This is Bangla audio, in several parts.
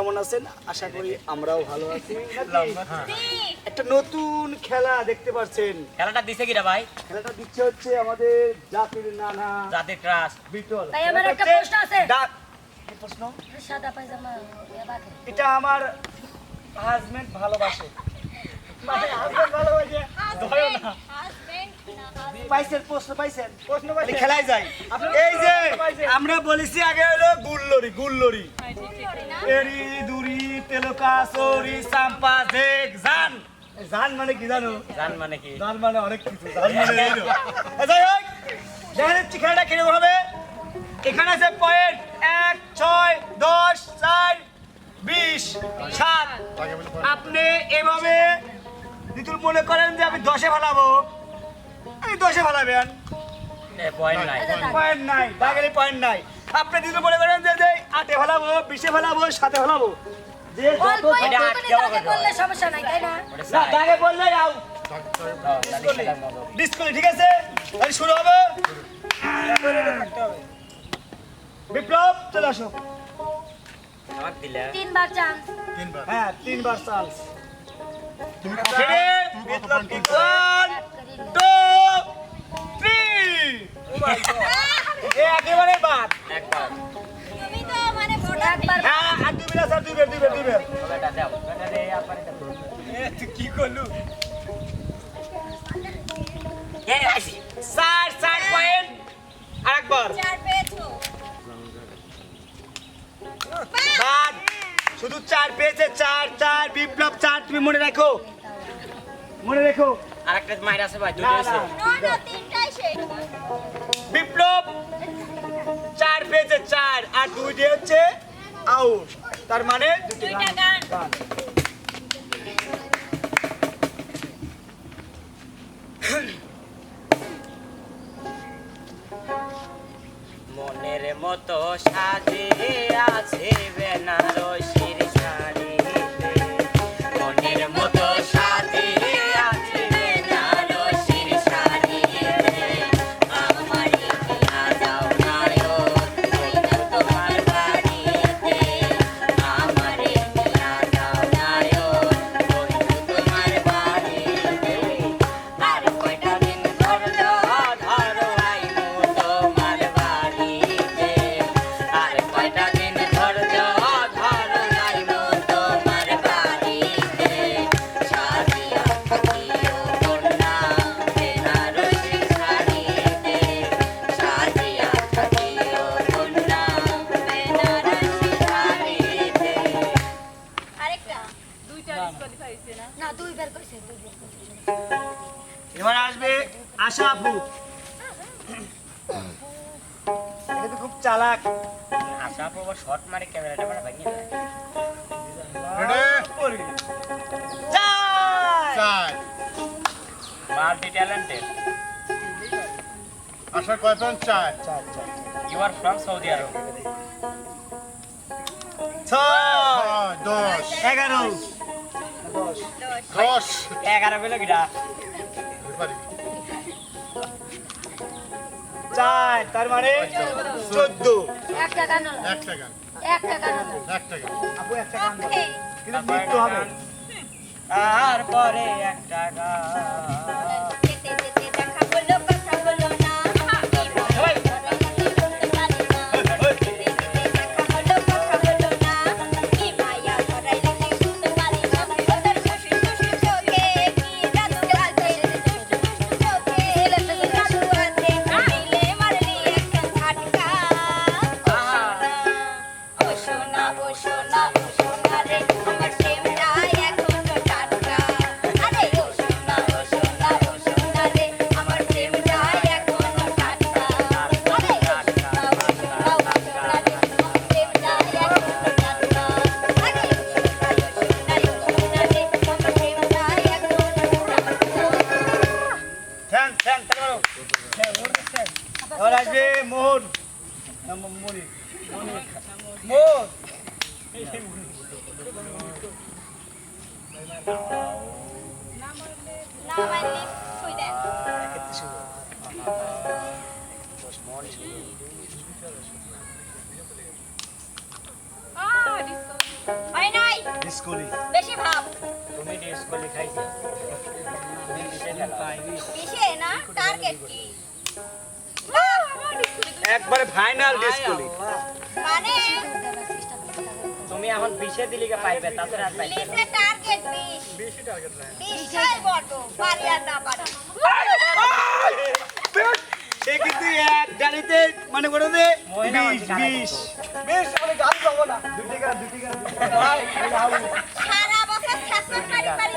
কেমন আছেন? আশা করি আমরাও ভালো আছি। একটা নতুন খেলা দেখতে পাচ্ছেন খেলাটা দিছে কিরা ভাই? খেলাটা দিচ্ছে হচ্ছে আমাদের জাতির নানা জাতির ক্রাশ বিটল। ভাই, আমার একটা প্রশ্ন আছে। ডাক- কি প্রশ্ন? সাদা পায়জামা ইয়া। এটা আমার হাজবেন্ড ভালোবাসে। মানে হাজবেন্ড ভালোবাসে? ধরেও না। পাইছেন প্রশ্ন পাইছেন প্রশ্ন পাইছেন খেলায় যাই। এই যে আমরা বলেছি আগে হলো গুল্লরি গুল্লরি। এরি দুরি তেলকা সরি সাম্পা দেখ জান। জান মানে কি জানো? জান মানে কি? জান মানে অনেক কিছু জান মানে এই যাই হোক দেখেন হচ্ছে খেলাটা হবে। এখানে আছে পয়েন্ট এক ছয় দশ চার বিশ সাত। আপনি এভাবে যদি মনে করেন যে আমি দশে ফেলাবো। আমি দশে ফেলাবেন পয়েন্ট নাই পয়েন্ট নাই। পয়েন্ট নাই। আপনি যদি মনে করেন যে যে আটে ফেলাবো বিশে ফেলাবো সাথে ফেলাবো। যে যত অল্প এটা একটুখানি আটকে দাগে করলে সমস্যা নাই, তাই না? না দাগে বললে আউ দাও, তাহলে খেলার মজা। ডিসপ্লে ঠিক আছে? তাহলে শুরু হবে। বিপ্লব চলে আসো। তিনবার হ্যাঁ তিনবার চান্স। বিপ্লব কি এ একেবারে বাদ। একবার একবার হ্যাঁ আর দুই বেলা স্যার দুই বের দুই বের দুই বের ওটা দাও ওটা দে আপারে দাও তুই কি করলু? চার চার পয়েন্ট আরেকবার। বাদ শুধু চার পেয়েছে চার চার বিপ্লব চার তুমি মনে রাখো। মনে রেখো। আরেকটা মাইর আছে ভাই দুটো না, হইছে না। বিপ্লব চার পেয়েছে চার আর দুইটি হচ্ছে আউট তার মানে দুটি গান। গান। মনের মতো সাজে আছে বেনারসির এবার আসবে আশা আপু। খুব চালাক। আশা প্রভু শর্ট মারে ক্যামেরাটা মানে ভাঙিয়ে দেয়। মাল্টি ট্যালেন্টেড আশা কয় চার। চার চার। You are from Saudi Arabia ছয় ছয়, দশ। এগারো। দশ। দশ এগারো পেল কিটা? পারি। চার তার মানে চোদ্দ। একটা গান একটা গান একটা গান একটা গান আপু একটা গান কিন্তু মৃত্যু হবে। তারপরে একটা গান এবার আসবে মোহন। না, ম- মনি কই দেন ডিসকলি। বেশি ভাব। তুমি খাইছো। না টার্গেট কি। একবারে ফাইনাল ডিসকলি মানে? তুমি এখন বিশে দিলিকে পাইবে তাছাড়া আর পাইবে। লিস্টে টার্গেট 20 20 টাই বড় পারি আর না পারি সে কিন্তু এক গাড়িতে মানে করে দে বিশ বিশ। বেশ আমি গাড়ি পাবো না। দুটি গাড়ি দুটি গাড়ি। সারা বছর শাসন পারি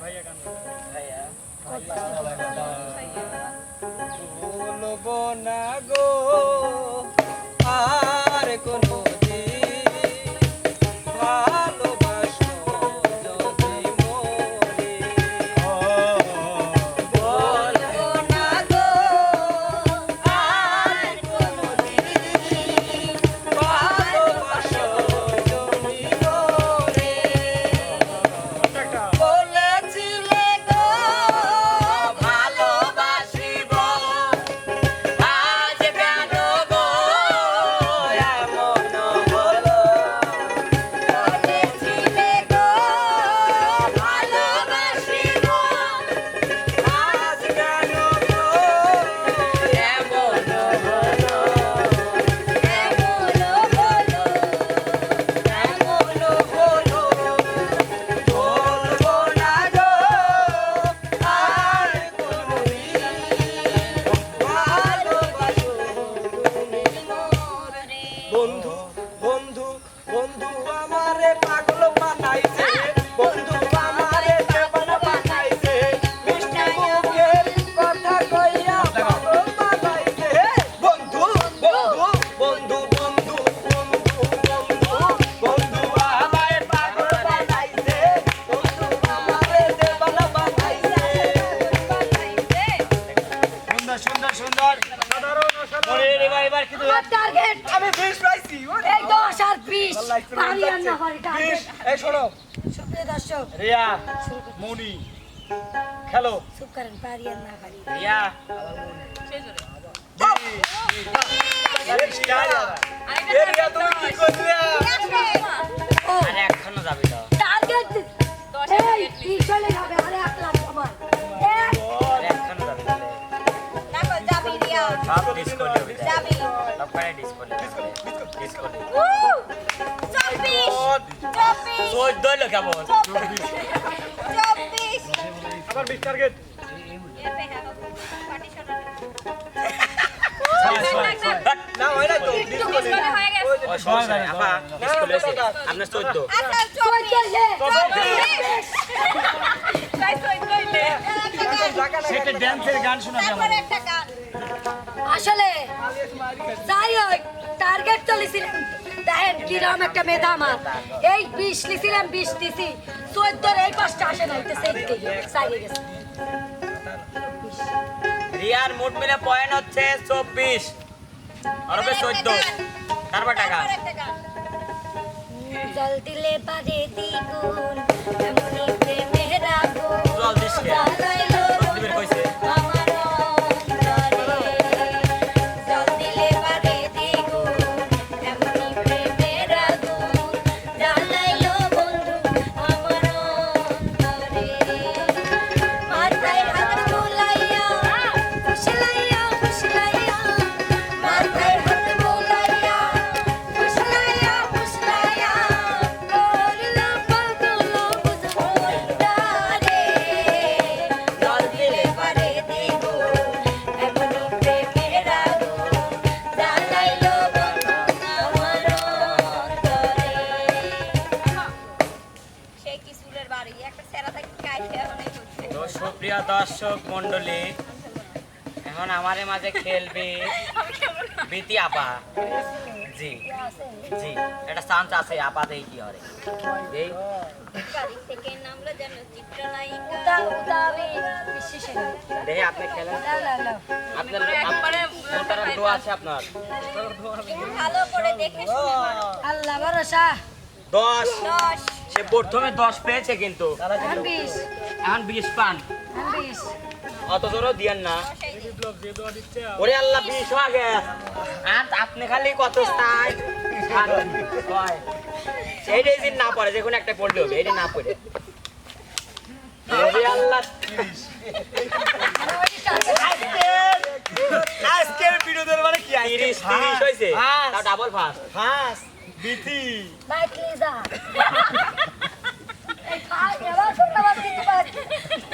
ভাইয়া আমি বিশ পাইছি এই 10 আর 20 পারি আর না পারি টার্গেট এই শোনো সুপ্রিয় দর্শক রিয়া মনি খেলো। চুপ করেন পারি আর না পারি রিয়া তুমি কি করলে ও আর এখনও যাবি? সব করে ডিস করলে ডিস করলে চব্বিশ চব্বিশ চোদ্দ হইল কেমন চব্বিশ আবার বিশ টার্গেট না হয় না তো ও সমস্যা নেই আপা ডিস আপনার চোদ্দ আচ্ছা চব্বিশ সেটা ড্যান্সের গান শোনাবে তারপরে একটা গান। আসলে যাই হোক টার্গেট চলেছিলাম দেখেন কিরম একটা মেধা আমার। এই বিশ লিছিলাম বিশ দিছি। চোদ্দোর এই পাঁচটা আসে না হইতেছে সাইডে গেছে রিয়ার মোট মিলে পয়েন্ট হচ্ছে চব্বিশ। আর হবে চোদ্দ। তারপর টাকা জল দিলে পারে দ্বিগুণ এমনি প্রেমের আগুন। জল দিস দর্শক মন্ডলী এখন আমাদের মাঝে খেলবে বিতি আপা। জি জি একটা চান্স আছে আপা দেই কি হরে। এই দেই আপনি খেলেন। আপনার আপনার আছে আপনার ভালো করে দেখে আল্লাহ ভরসা। দশ। সে প্রথমে দশ পেয়েছে কিন্তু। এখন বিশ পান। অত জোরও দিয়েন না। ওরে আল্লাহ বিষ গেছে। আর আপনি খালি কত এইটাই দিন না পড়ে যে কোনো একটা পড়লে হবে এইটা না পড়ে। ওরে আল্লাহ। আজকের বিনোদন মানে কি? তিরিশ তিরিশ হয়েছে। Double first first. বিথি।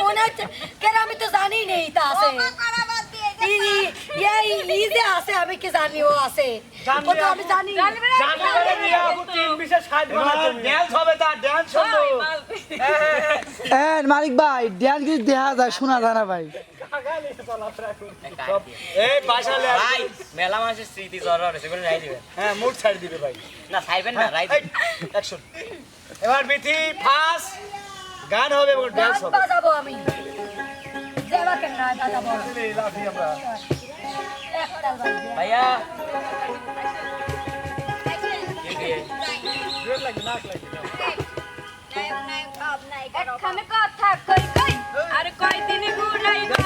মনে হচ্ছে কেন আমি তো জানি নেই তা আছে আছে আমি কি জানি ও আছে আমি জানি হ্যাঁ মালিক ভাই ড্যান্স কিছু দেখা যায় শোনা যায় না ভাই মেলা মানুষের স্মৃতি জ্বর হয়েছে রাই দিবেন হ্যাঁ মুড ছাড় দিবে ভাই না রাই এবার বিথি ফার্স্ট গান হবে এবং ড্যান্স হবে। বাজাবো আমি। দেবা কেন না বাজাবো। লাফি আমরা। ভাইয়া। কথা কই কই আর কয়দিন ঘুরাইবা?